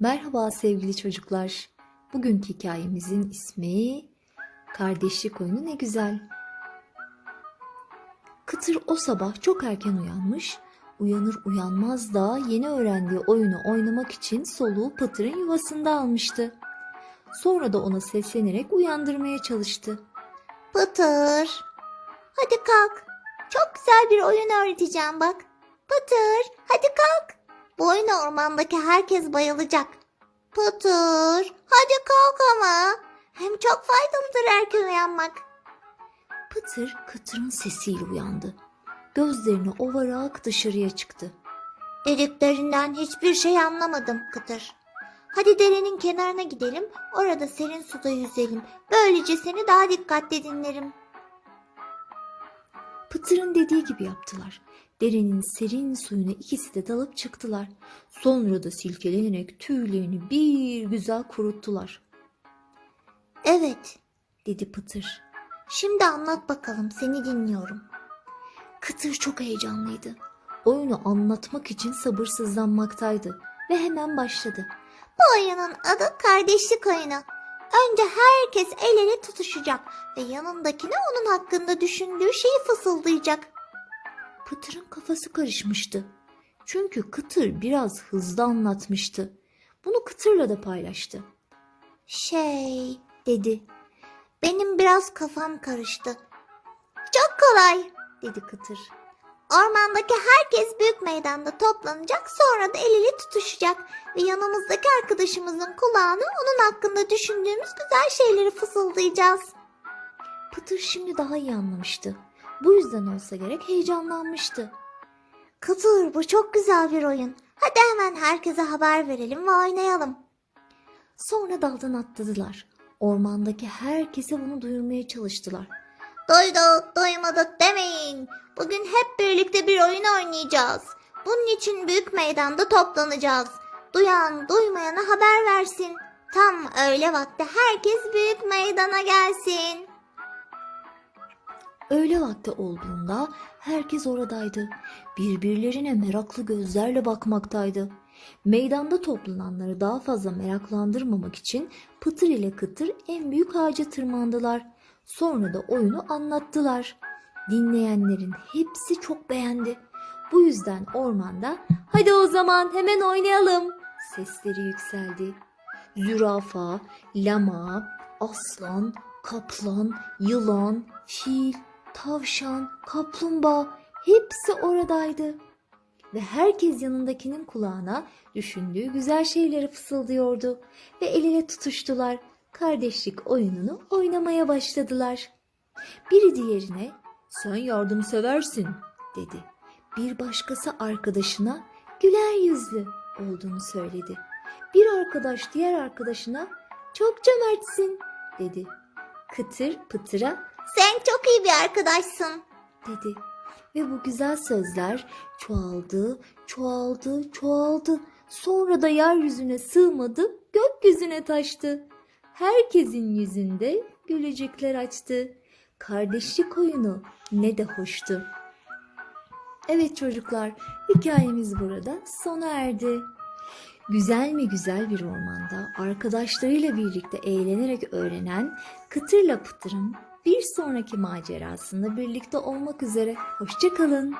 Merhaba sevgili çocuklar. Bugünkü hikayemizin ismi Kardeşlik Oyunu Ne Güzel. Kıtır o sabah çok erken uyanmış. Uyanır uyanmaz da yeni öğrendiği oyunu oynamak için soluğu Pıtır'ın yuvasında almıştı. Sonra da ona seslenerek uyandırmaya çalıştı. Pıtır. Hadi kalk. Çok güzel bir oyun öğreteceğim bak. Pıtır, hadi kalk. Bu oyuna ormandaki herkes bayılacak. Pıtır, hadi kalk ama. Hem çok faydalıdır erken uyanmak. Pıtır Kıtır'ın sesiyle uyandı. Gözlerini ovararak dışarıya çıktı. Dediklerinden hiçbir şey anlamadım Kıtır. Hadi derenin kenarına gidelim, orada serin suda yüzelim. Böylece seni daha dikkatli dinlerim. Pıtır'ın dediği gibi yaptılar. Derenin serin suyuna ikisi de dalıp çıktılar. Sonra da silkelenerek tüylerini bir güzel kuruttular. Evet, Dedi Pıtır. şimdi anlat bakalım, seni dinliyorum. Kıtır çok heyecanlıydı. Oyunu anlatmak için sabırsızlanmaktaydı ve hemen başladı. Bu oyunun adı kardeşlik oyunu. Önce herkes el ele tutuşacak ve yanındakine onun hakkında düşündüğü şeyi fısıldayacak. Pıtır'ın kafası karışmıştı. Çünkü Kıtır biraz hızlı anlatmıştı. Bunu Kıtır'la da paylaştı. Şey dedi. Benim biraz kafam karıştı. Çok kolay Dedi Kıtır. Ormandaki herkes büyük meydanda toplanacak sonra da el ele tutuşacak ve yanımızdaki arkadaşımızın kulağına onun hakkında düşündüğümüz güzel şeyleri fısıldayacağız. Pıtır şimdi daha iyi anlamıştı. Bu yüzden olsa gerek heyecanlanmıştı. Kıtır bu çok güzel bir oyun. Hadi hemen herkese haber verelim ve oynayalım. Sonra daldan atladılar. Ormandaki herkese bunu duyurmaya çalıştılar. Duyduk duymadık demeyin. Bugün hep birlikte bir oyun oynayacağız. Bunun için büyük meydanda toplanacağız. Duyan duymayana haber versin. Tam öğle vakti herkes büyük meydana gelsin. Öğle vakti olduğunda herkes oradaydı. Birbirlerine meraklı gözlerle bakmaktaydı. Meydanda toplananları daha fazla meraklandırmamak için Pıtır ile Kıtır en büyük ağaca tırmandılar. Sonra da oyunu anlattılar. Dinleyenlerin hepsi çok beğendi. Bu yüzden ormanda hadi o zaman hemen oynayalım sesleri yükseldi. Zürafa, lama, aslan, kaplan, yılan, fil, tavşan, kaplumbağa hepsi oradaydı. Ve herkes yanındakinin kulağına düşündüğü güzel şeyleri fısıldıyordu ve el ele tutuştular. Kardeşlik oyununu oynamaya başladılar. Biri diğerine sen yardımseversin dedi. Bir başkası arkadaşına güler yüzlü olduğunu söyledi. Bir arkadaş diğer arkadaşına çok cömertsin dedi. Kıtır pıtıra Sen çok iyi bir arkadaşsın. dedi. Ve bu güzel sözler çoğaldı, çoğaldı, çoğaldı. Sonra da yeryüzüne sığmadı, gökyüzüne taştı. Herkesin yüzünde gülücükler açtı. Kardeşlik oyunu ne de hoştu. Evet çocuklar, hikayemiz burada sona erdi. Güzel mi güzel bir ormanda arkadaşlarıyla birlikte eğlenerek öğrenen Kıtırla Pıtır'ın bir sonraki macerasında birlikte olmak üzere. Hoşçakalın.